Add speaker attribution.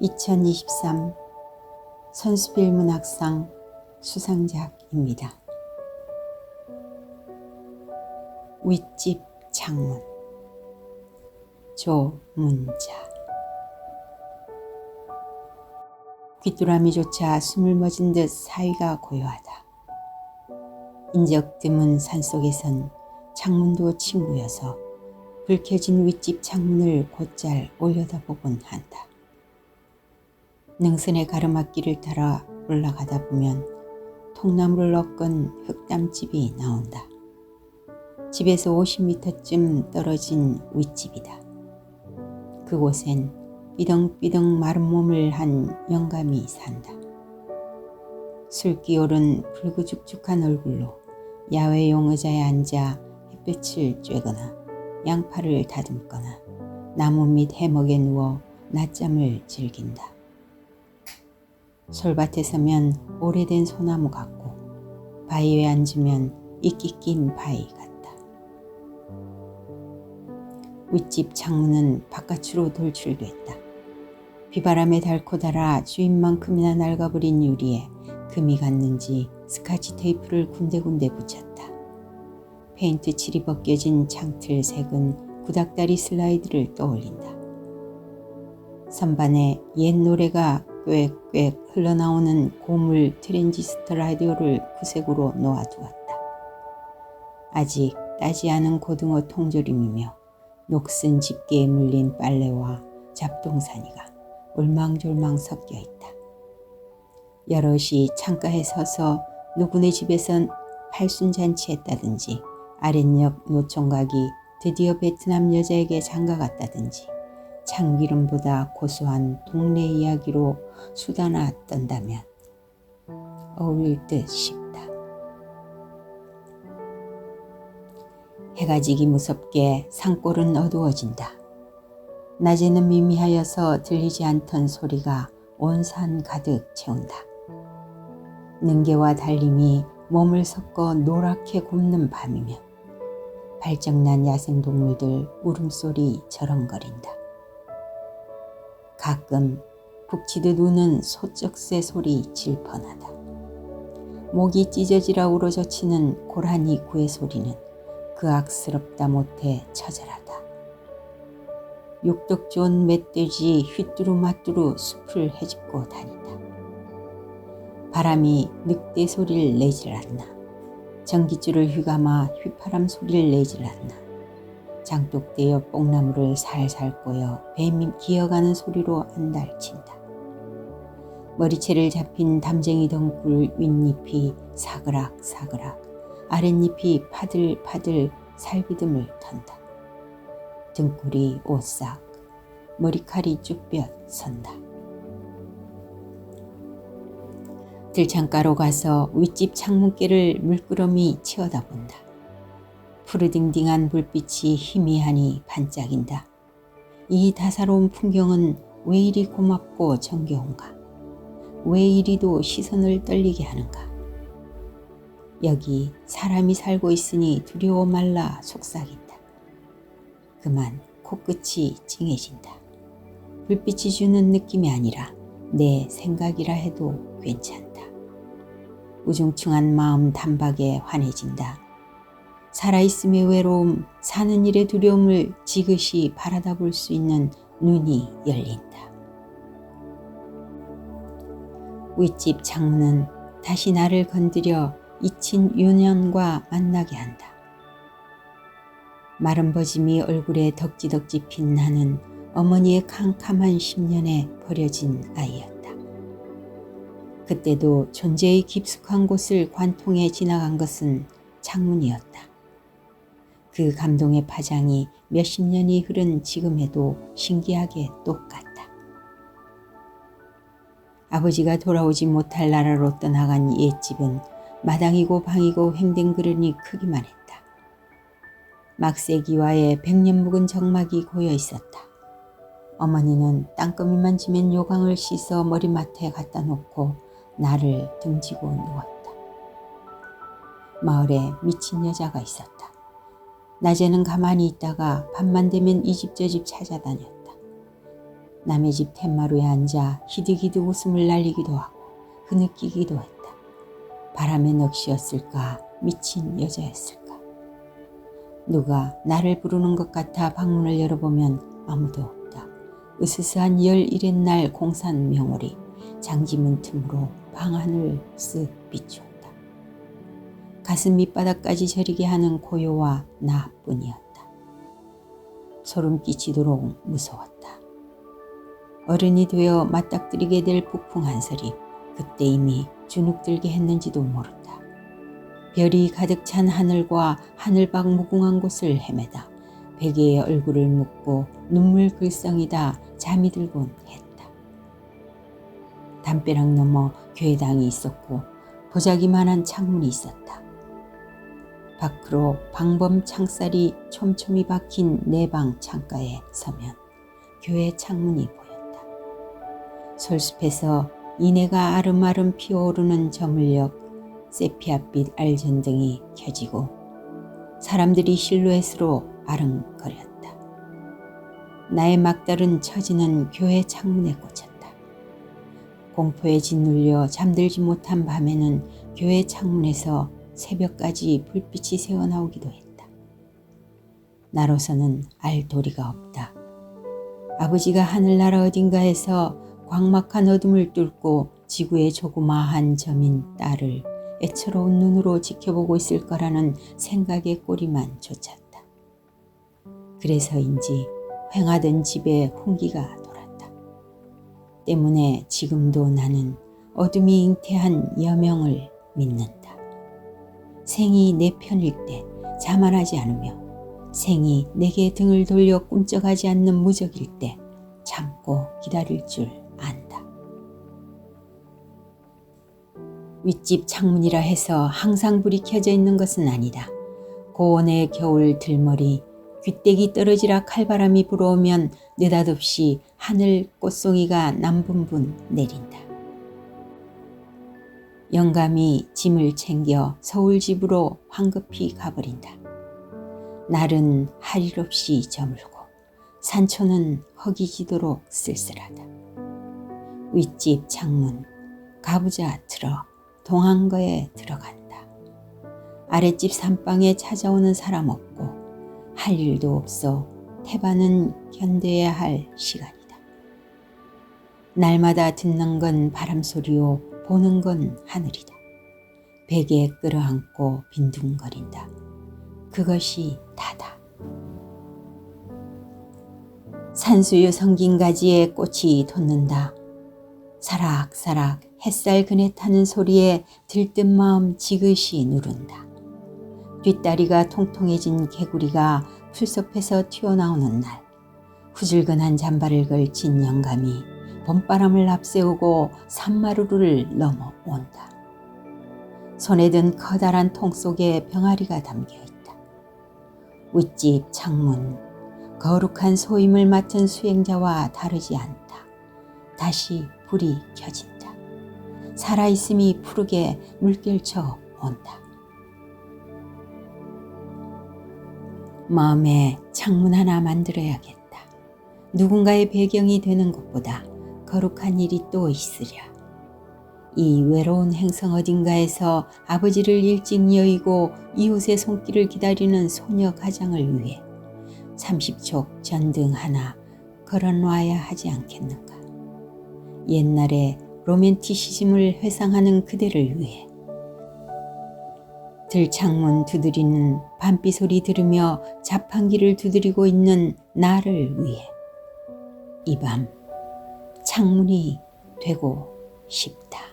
Speaker 1: 2023 선수빌 문학상 수상작입니다. 윗집 창문 조문자 귀뚜라미조차 숨을 멎은 듯 사위가 고요하다. 인적 드문 산속에선 창문도 친구여서 불 켜진 윗집 창문을 곧잘 올려다보곤 한다. 능선의 가르마길을 따라 올라가다 보면 통나무를 꺾은 흑담집이 나온다. 집에서 50m쯤 떨어진 윗집이다. 그곳엔 삐덩삐덩 마른 몸을 한 영감이 산다. 술기 오른 불구죽죽한 얼굴로 야외용 의자에 앉아 햇볕을 쬐거나 양팔을 다듬거나 나무 밑 해먹에 누워 낮잠을 즐긴다. 솔밭에 서면 오래된 소나무 같고 바위에 앉으면 이끼 낀 바위 같다. 윗집 창문은 바깥으로 돌출됐다. 비바람에 닳고 닳아 주인만큼이나 낡아버린 유리에 금이 갔는지 스카치 테이프를 군데군데 붙였다. 페인트 칠이 벗겨진 창틀 색은 구닥다리 슬라이드를 떠올린다. 선반에 옛 노래가 꽥꽥 흘러나오는 고물 트랜지스터 라디오를 구색으로 놓아두었다. 아직 따지 않은 고등어 통조림이며 녹슨 집게에 물린 빨래와 잡동사니가 울망졸망 섞여 있다. 여럿이 창가에 서서 누구네 집에선 팔순잔치 했다든지 아랫역 노총각이 드디어 베트남 여자에게 장가갔다든지 참기름보다 고소한 동네 이야기로 수다나 떤다면 어울릴 듯 싶다. 해가 지기 무섭게 산골은 어두워진다. 낮에는 미미하여서 들리지 않던 소리가 온 산 가득 채운다. 능계와 달림이 몸을 섞어 노랗게 굽는 밤이면 발정난 야생동물들 울음소리 저렁거린다. 가끔 북치듯 우는 소쩍새 소리 질펀하다. 목이 찢어지라 우러젖히는 고라니 구의 소리는 그 악스럽다 못해 처절하다. 육덕 좋은 멧돼지 휘뚜루마뚜루 숲을 헤집고 다닌다. 바람이 늑대 소리를 내질 않나. 전기줄을 휘감아 휘파람 소리를 내질 않나. 장독대어 뽕나무를 살살 꼬여 뱀이 기어가는 소리로 안달친다. 머리채를 잡힌 담쟁이 덩굴 윗잎이 사그락사그락 아랫잎이 파들파들 살비듬을 턴다. 등골이 오싹 머리칼이 쭈뼛 선다. 들창가로 가서 윗집 창문길을 물끄러미 치어다본다. 푸르딩딩한 불빛이 희미하니 반짝인다. 이 다사로운 풍경은 왜 이리 고맙고 정겨운가? 왜 이리도 시선을 떨리게 하는가? 여기 사람이 살고 있으니 두려워 말라 속삭인다. 그만 코끝이 찡해진다. 불빛이 주는 느낌이 아니라 내 생각이라 해도 괜찮다. 우중충한 마음 단박에 환해진다. 살아있음의 외로움, 사는 일의 두려움을 지그시 바라다 볼 수 있는 눈이 열린다. 윗집 창문은 다시 나를 건드려 잊힌 유년과 만나게 한다. 마른 버짐이 얼굴에 덕지덕지 빛나는 어머니의 캄캄한 10년에 버려진 아이였다. 그때도 존재의 깊숙한 곳을 관통해 지나간 것은 창문이었다. 그 감동의 파장이 몇십 년이 흐른 지금에도 신기하게 똑같다. 아버지가 돌아오지 못할 나라로 떠나간 옛집은 마당이고 방이고 횡댕그릇이 크기만 했다. 막세기와의 백년 묵은 정막이 고여 있었다. 어머니는 땅거미만 지면 요강을 씻어 머리맡에 갖다 놓고 나를 등지고 누웠다. 마을에 미친 여자가 있었다. 낮에는 가만히 있다가 밤만 되면 이 집저집 찾아다녔다. 남의 집 텐마루에 앉아 히득히득 웃음을 날리기도 하고 흐느끼기도 했다. 바람의 넋이었을까 미친 여자였을까. 누가 나를 부르는 것 같아 방문을 열어보면 아무도 없다. 으스스한 열일의 날 공산 명월이 장지문 틈으로 방 안을 쓱 비추었다. 가슴 밑바닥까지 저리게 하는 고요와 나뿐이었다. 소름 끼치도록 무서웠다. 어른이 되어 맞닥뜨리게 될 북풍 한 설이 그때 이미 주눅들게 했는지도 모른다. 별이 가득 찬 하늘과 하늘밖 무궁한 곳을 헤매다 베개에 얼굴을 묻고 눈물 글썽이다 잠이 들곤 했다. 담벼락 너머 교회당이 있었고 보자기만한 창문이 있었다. 밖으로 방범 창살이 촘촘히 박힌 내 방 창가에 서면 교회 창문이 보였다. 솔숲에서 이내가 아름아름 피어오르는 저물녘 세피아빛 알전등이 켜지고 사람들이 실루엣으로 아른거렸다. 나의 막다른 처지는 교회 창문에 꽂혔다. 공포에 짓눌려 잠들지 못한 밤에는 교회 창문에서 새벽까지 불빛이 새어나오기도 했다. 나로서는 알 도리가 없다. 아버지가 하늘나라 어딘가에서 광막한 어둠을 뚫고 지구의 조그마한 점인 딸을 애처로운 눈으로 지켜보고 있을 거라는 생각의 꼬리만 쫓았다. 그래서인지 횡하던 집에 훈기가 돌았다. 때문에 지금도 나는 어둠이 잉태한 여명을 믿는다. 생이 내 편일 때 자만하지 않으며 생이 내게 등을 돌려 꿈쩍하지 않는 무적일 때 참고 기다릴 줄 안다. 윗집 창문이라 해서 항상 불이 켜져 있는 것은 아니다. 고원의 겨울 들머리 귀때기 떨어지라 칼바람이 불어오면 느닷없이 하늘 꽃송이가 남분분 내린다. 영감이 짐을 챙겨 서울 집으로 황급히 가버린다. 날은 할 일 없이 저물고 산초는 허기지도록 쓸쓸하다. 윗집 창문 가부좌 틀어 동안거에 들어간다. 아랫집 산방에 찾아오는 사람 없고 할 일도 없어 태반은 견뎌야 할 시간이다. 날마다 듣는 건 바람 소리요 보는 건 하늘이다. 베개에 끌어안고 빈둥거린다. 그것이 다다. 산수유 성긴 가지에 꽃이 돋는다. 사락사락 햇살 그네 타는 소리에 들뜬 마음 지그시 누른다. 뒷다리가 통통해진 개구리가 풀숲에서 튀어나오는 날 후줄근한 잠바를 걸친 영감이 봄바람을 앞세우고 산마루를 넘어온다. 손에 든 커다란 통 속에 병아리가 담겨 있다. 윗집 창문, 거룩한 소임을 맡은 수행자와 다르지 않다. 다시 불이 켜진다. 살아있음이 푸르게 물결쳐 온다. 마음에 창문 하나 만들어야겠다. 누군가의 배경이 되는 것보다 거룩한 일이 또 있으랴. 이 외로운 행성 어딘가에서 아버지를 일찍 여의고 이웃의 손길을 기다리는 소녀 가장을 위해 30촉 전등 하나 걸어놔야 하지 않겠는가. 옛날에 로맨티시즘을 회상하는 그대를 위해 들창문 두드리는 밤비 소리 들으며 자판기를 두드리고 있는 나를 위해 이 밤 창문이 되고 싶다.